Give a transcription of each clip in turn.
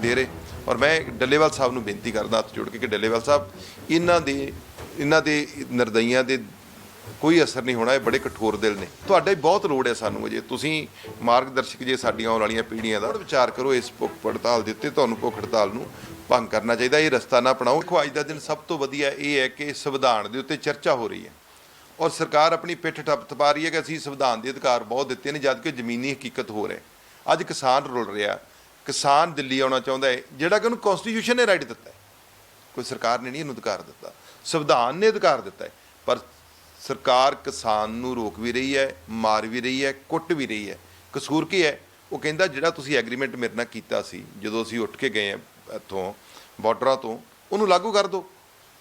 ਦੇ ਰਹੇ। ਔਰ ਮੈਂ ਡੱਲੇਵਾਲ ਸਾਹਿਬ ਨੂੰ ਬੇਨਤੀ ਕਰਦਾ ਹੱਥ ਜੋੜ ਕੇ ਕਿ ਡੱਲੇਵਾਲ ਸਾਹਿਬ, ਇਹਨਾਂ ਦੇ ਇਹਨਾਂ ਦੇ ਨਿਰਦਈਆਂ ਦੇ ਕੋਈ ਅਸਰ ਨਹੀਂ ਹੋਣਾ, ਇਹ ਬੜੇ ਕਠੋਰ ਦਿਲ ਨੇ। ਤੁਹਾਡਾ ਹੀ ਬਹੁਤ ਲੋੜ ਹੈ ਸਾਨੂੰ ਅਜੇ। ਤੁਸੀਂ ਮਾਰਗਦਰਸ਼ਕ ਜੇ ਸਾਡੀਆਂ ਆਉਣ ਵਾਲੀਆਂ ਪੀੜ੍ਹੀਆਂ ਦਾ ਵਿਚਾਰ ਕਰੋ, ਇਸ ਭੁੱਖ ਹੜਤਾਲ ਦੇ ਉੱਤੇ ਤੁਹਾਨੂੰ ਭੁੱਖ ਹੜਤਾਲ ਨੂੰ ਭੰਗ ਕਰਨਾ ਚਾਹੀਦਾ, ਇਹ ਰਸਤਾ ਨਾ ਅਪਣਾਓ। ਦੇਖੋ, ਅੱਜ ਦਾ ਦਿਨ ਸਭ ਤੋਂ ਵਧੀਆ ਇਹ ਹੈ ਕਿ ਸੰਵਿਧਾਨ ਦੇ ਉੱਤੇ ਚਰਚਾ ਹੋ ਰਹੀ ਹੈ। ਔਰ ਸਰਕਾਰ ਆਪਣੀ ਪਿੱਠ ਠੱਪ ਥਪਾ ਰਹੀ ਹੈ ਕਿ ਅਸੀਂ ਸੰਵਿਧਾਨ ਦੇ ਅਧਿਕਾਰ ਬਹੁਤ ਦਿੱਤੇ ਨੇ ਜਦ ਕਿ ਜ਼ਮੀਨੀ ਹਕੀਕਤ ਹੋ ਰਿਹਾ। ਅੱਜ ਕਿਸਾਨ ਰੁਲ ਰਿਹਾ। ਕਿਸਾਨ ਦਿੱਲੀ ਆਉਣਾ ਚਾਹੁੰਦਾ ਹੈ, ਜਿਹੜਾ ਕਿ ਉਹਨੂੰ ਕਨਸਟੀਟਿਊਸ਼ਨ ਨੇ ਰਾਈਟ ਦਿੱਤਾ ਹੈ। ਕੋਈ ਸਰਕਾਰ ਨੇ ਨਹੀਂ ਇਹਨੂੰ ਅਧਿਕਾਰ ਦਿੱਤਾ। ਸੰਵਿਧਾਨ ਨੇ ਅਧਿਕਾਰ ਦਿੱਤਾ ਹੈ, ਪਰ ਸਰਕਾਰ ਕਿਸਾਨ ਨੂੰ ਰੋਕ ਵੀ ਰਹੀ ਹੈ, ਮਾਰ ਵੀ ਰਹੀ ਹੈ, ਕੁੱਟ ਵੀ ਰਹੀ ਹੈ। ਕਸੂਰ ਕੀ ਹੈ? ਉਹ ਕਹਿੰਦਾ, ਜਿਹੜਾ ਤੁਸੀਂ ਐਗਰੀਮੈਂਟ ਮੇਰੇ ਨਾਲ ਕੀਤਾ ਸੀ, ਜਦੋਂ ਅਸੀਂ ਉੱਠ ਕੇ ਗਏ ਆ ਇੱਥੋਂ ਬਾਰਡਰਾਂ ਤੋਂ, ਉਹਨੂੰ ਲਾਗੂ ਕਰ ਦਿਓ।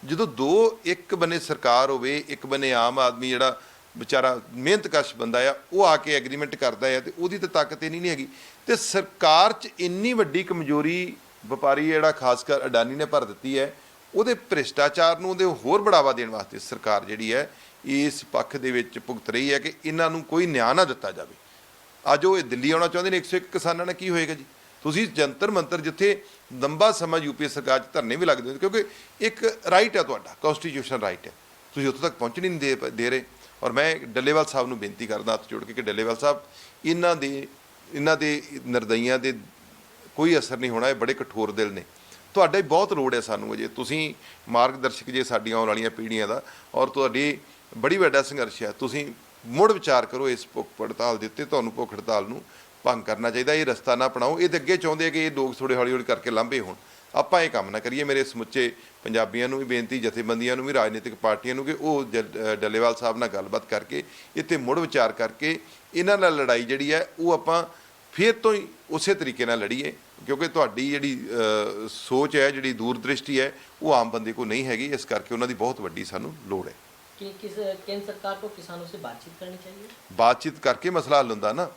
ਜਦੋਂ ਦੋ, ਇੱਕ ਬੰਨੇ ਸਰਕਾਰ ਹੋਵੇ, ਇੱਕ ਬੰਨੇ ਆਮ ਆਦਮੀ ਜਿਹੜਾ ਵਿਚਾਰਾ ਮਿਹਨਤਕਸ਼ ਬੰਦਾ ਆ, ਉਹ ਆ ਕੇ ਐਗਰੀਮੈਂਟ ਕਰਦਾ ਆ ਤੇ ਉਹਦੀ ਤਾਂ ਤਾਕਤ ਇੰਨੀ ਨਹੀਂ ਹੈਗੀ। ਤੇ ਸਰਕਾਰ 'ਚ ਇੰਨੀ ਵੱਡੀ ਕਮਜ਼ੋਰੀ ਵਪਾਰੀ ਜਿਹੜਾ ਖਾਸ ਕਰ ਅਡਾਨੀ ਨੇ ਭਰ ਦਿੱਤੀ ਹੈ, ਉਹਦੇ ਭ੍ਰਿਸ਼ਟਾਚਾਰ ਨੂੰ ਉਹਦੇ ਹੋਰ ਬੜਾਵਾ ਦੇਣ ਵਾਸਤੇ ਸਰਕਾਰ ਜਿਹੜੀ ਹੈ, ਇਸ ਪੱਖ ਦੇ ਵਿੱਚ ਭੁਗਤ ਰਹੀ ਹੈ ਕਿ ਇਹਨਾਂ ਨੂੰ ਕੋਈ ਨਿਆਂ ਨਾ ਦਿੱਤਾ ਜਾਵੇ। ਅੱਜ ਉਹ ਇਹ ਦਿੱਲੀ ਆਉਣਾ ਚਾਹੁੰਦੇ ਨੇ 101 ਕਿਸਾਨਾਂ ਨਾਲ ਕੀ ਹੋਏਗਾ ਜੀ? ਤੁਸੀਂ ਜੰਤਰ ਮੰਤਰ ਜਿੱਥੇ ਲੰਬਾ ਸਮਾਂ ਯੂਪੀ ਸਰਕਾਰ 'ਚ ਧਰਨੇ ਵੀ ਲੱਗਦੇ ਕਿਉਂਕਿ ਇੱਕ ਰਾਈਟ ਹੈ ਤੁਹਾਡਾ ਕਨਸਟੀਟਿਊਸ਼ਨ ਰਾਈਟ ਹੈ ਤੁਸੀਂ ਉੱਥੋਂ ਤੱਕ ਪਹੁੰਚ ਨਹੀਂ ਦੇ ਦੇ ਰਹੇ। ਔਰ ਮੈਂ ਡੱਲੇਵਾਲ ਸਾਹਿਬ ਨੂੰ ਬੇਨਤੀ ਕਰਦਾ ਹੱਥ ਜੋੜ ਕੇ ਕਿ ਡੱਲੇਵਾਲ ਸਾਹਿਬ, ਇਹਨਾਂ ਦੇ ਇਹਨਾਂ ਦੇ ਨਿਰਦਈਆਂ ਦੇ ਕੋਈ ਅਸਰ ਨਹੀਂ ਹੋਣਾ, ਇਹ ਬੜੇ ਕਠੋਰ ਦਿਲ ਨੇ। ਤੁਹਾਡਾ ਹੀ ਬਹੁਤ ਲੋੜ ਹੈ ਸਾਨੂੰ ਅਜੇ। ਤੁਸੀਂ ਮਾਰਗਦਰਸ਼ਕ ਜੇ ਸਾਡੀਆਂ ਆਉਣ ਵਾਲੀਆਂ ਪੀੜ੍ਹੀਆਂ ਦਾ, ਔਰ ਤੁਹਾਡੀ ਬੜੀ ਵੱਡਾ ਸੰਘਰਸ਼ ਹੈ। ਤੁਸੀਂ ਮੁੜ ਵਿਚਾਰ ਕਰੋ ਇਸ ਭੁੱਖ ਹੜਤਾਲ ਦੇ ਉੱਤੇ, ਤੁਹਾਨੂੰ ਭੁੱਖ ਹੜਤਾਲ ਨੂੰ ਭੰਗ ਕਰਨਾ ਚਾਹੀਦਾ ਇਹ ਰਸਤਾ ਨਾ ਅਪਣਾਓ। ਇਹ ਤੇ ਅੱਗੇ ਚਾਹੁੰਦੇ ਆ ਕਿ ਇਹ ਲੋਕ ਥੋੜੇ ਹੌਲੀ ਹੌਲੀ ਕਰਕੇ ਲਾਂਭੇ ਹੋਣ। ਆਪਾਂ ਇਹ ਕੰਮ ਨਾ ਕਰੀਏ। ਮੇਰੇ ਸਮੁੱਚੇ ਪੰਜਾਬੀਆਂ ਨੂੰ ਵੀ ਬੇਨਤੀ ਜਥੇਬੰਦੀਆਂ ਨੂੰ ਵੀ ਰਾਜਨੀਤਿਕ ਪਾਰਟੀਆਂ ਨੂੰ ਕਿ ਉਹ ਡੱਲੇਵਾਲ ਸਾਹਿਬ ਨਾਲ ਗੱਲਬਾਤ ਕਰਕੇ ਇੱਥੇ ਮੁੜ ਵਿਚਾਰ ਕਰਕੇ ਇਹਨਾਂ ਨਾਲ ਲੜਾਈ ਜਿਹੜੀ ਹੈ ਉਹ ਆਪਾਂ ਫਿਰ ਤੋਂ ਹੀ ਉਸੇ ਤਰੀਕੇ ਨਾਲ ਲੜੀਏ। ਕਿਉਂਕਿ ਤੁਹਾਡੀ ਜਿਹੜੀ ਸੋਚ ਹੈ ਜਿਹੜੀ ਦੂਰਦ੍ਰਿਸ਼ਟੀ ਹੈ ਉਹ ਆਮ ਬੰਦੇ ਕੋ ਨਹੀਂ ਹੈਗੀ। ਇਸ ਕਰਕੇ ਉਹਨਾਂ ਦੀ ਬਹੁਤ ਵੱਡੀ ਸਾਨੂੰ ਲੋੜ ਹੈ। ਕਿ ਕਿਸ ਕੇਂਦਰ ਸਰਕਾਰ ਕੋ ਕਿਸਾਨੋਂ ਸੇ ਬਾਤਚੀਤ ਕਰਨੀ ਚਾਹੀਏ? ਬਾਤਚੀਤ ਕਰਕੇ ਮਸਲਾ ਹੱਲ ਹੁੰਦਾ ਨਾ।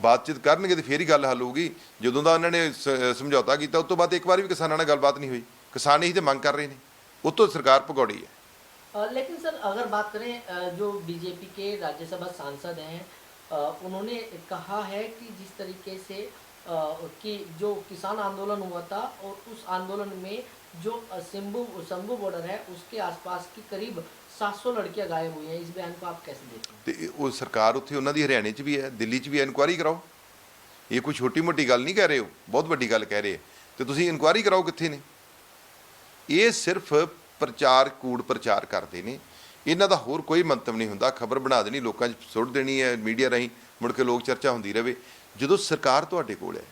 ਬਾਤਚੀਤ ਕਰਨਗੇ ਤੇ ਫੇਰ ਹੀ ਗੱਲ ਹੱਲ ਹੋਊਗੀ ਜਦੋਂ ਦਾ ਉਹਨਾਂ ਨੇ ਸ- ਸਮਝੌਤਾ ਕੀਤਾ ਉਸ ਤੋਂ ਬਾਅਦ ਇੱਕ ਵਾਰ ਵੀ ਕਿਸਾਨਾਂ ਨਾਲ ਗੱਲਬਾਤ ਨਹੀਂ ਹੋਈ ਕਿਸਾਨ ਇਹੀ ਤੇ ਮੰਗ ਕਰ ਰਹੇ ਨੇ ਉਹ ਤੋਂ ਸਰਕਾਰ ਭਗੌੜੀ ਹੈ अ, लेकिन सर अगर बात करें अ, जो बीजेपी के राज्यसभा सांसद हैं अ, उन्होंने कहा है कि जिस तरीके से अ, कि जो किसान आंदोलन हुआ था और उस आंदोलन में जो अ, शंभू शंभू बॉर्डर है उसके आसपास की करीब 700 लड़कियां गायब हुई हैं इस बयान को आप कैसे देखते हैं ਤੇ ਇਹ- ਉਹ ਸਰਕਾਰ ਉੱਥੇ ਉਹਨਾਂ ਦੀ ਹਰਿਆਣੇ 'ਚ ਵੀ ਹੈ ਦਿੱਲੀ 'ਚ ਵੀ ਇਨਕੁਆਰੀ ਕਰਾਓ ਇਹ ਕੋਈ ਛੋਟੀ ਮੋਟੀ ਗੱਲ ਨਹੀਂ ਕਹਿ ਰਹੇ ਹੋ ਬਹੁਤ ਵੱਡੀ ਗੱਲ ਕਹਿ ਰਹੇ ਹੈ ਤੇ ਤੁਸੀਂ ਇਨਕੁਆਰੀ ਕਰਾਓ ਕਿੱਥੇ ਨੇ ਇਹ ਸਿਰਫ ਪ੍ਰਚਾਰ ਕੂੜ ਪ੍ਰਚਾਰ ਕਰਦੇ ਨੇ ਇਹਨਾਂ ਦਾ ਹੋਰ ਕੋਈ ਮੰਤਵ ਨਹੀਂ ਹੁੰਦਾ ਖਬਰ ਬਣਾ ਦੇਣੀ ਲੋਕਾਂ 'ਚ ਸੁੱਟ ਦੇਣੀ ਹੈ ਮੀਡੀਆ ਰਾਹੀਂ ਮੁੜ ਕੇ ਲੋਕ ਚਰਚਾ ਹੁੰਦੀ ਰਵੇ ਜਦੋਂ ਸਰਕਾਰ ਤੁਹਾਡੇ ਕੋਲ ਹੈ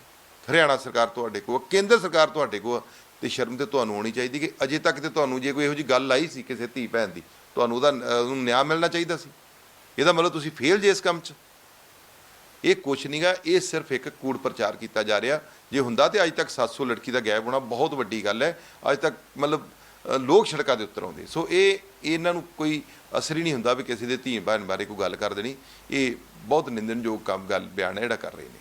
ਹਰਿਆਣਾ ਸਰਕਾਰ ਤੁਹਾਡੇ ਕੋਲ ਹੈ, ਕੇਂਦਰ ਸਰਕਾਰ ਤੁਹਾਡੇ ਕੋਲ ਹੈ, ਤੇ ਸ਼ਰਮ ਤੇ ਤੁਹਾਨੂੰ ਆਉਣੀ ਚਾਹੀਦੀ ਕਿ ਅਜੇ ਤੱਕ ਤੇ ਤੁਹਾਨੂੰ ਜੇ ਕੋਈ ਇਹੋ ਜੀ ਗੱਲ ਆਈ ਸੀ ਕਿਸੇ ਧੀ ਭੈਣ ਦੀ ਤੁਹਾਨੂੰ ਉਹਦਾ ਉਹਨੂੰ ਨਿਆਂ ਮਿਲਣਾ ਚਾਹੀਦਾ ਸੀ। ਇਹਦਾ ਮਤਲਬ ਤੁਸੀਂ ਫੇਲ ਜੇ ਇਸ ਕੰਮ 'ਚ। ਇਹ ਕੁਛ ਨਹੀਂਗਾ ਇਹ ਸਿਰਫ ਇੱਕ ਕੂੜ ਪ੍ਰਚਾਰ ਕੀਤਾ ਜਾ ਰਿਹਾ। ਜੇ ਹੁੰਦਾ ਤੇ ਅੱਜ ਤੱਕ 700 ਲੜਕੀ ਦਾ ਗਾਇਬ ਹੋਣਾ ਬਹੁਤ ਵੱਡੀ ਗੱਲ ਹੈ। ਅੱਜ ਤੱਕ ਮਤਲਬ ਲੋਕ ਸੜਕਾਂ ਦੇ ਉੱਤਰ ਆਉਂਦੇ। ਸੋ ਇਹ ਇਹਨਾਂ ਨੂੰ ਕੋਈ ਅਸਰ ਹੀ ਨਹੀਂ ਹੁੰਦਾ ਵੀ ਕਿਸੇ ਦੇ ਧੀ ਭੈਣ ਬਾਰੇ ਕੋਈ ਗੱਲ ਕਰ ਦੇਣੀ। ਇਹ ਬਹੁਤ ਨਿੰਦਣਯੋਗ ਕੰਮ ਗੱਲ ਬਿਆਨ ਹੈ ਜਿਹੜਾ ਕਰ ਰਹੇ ਨੇ।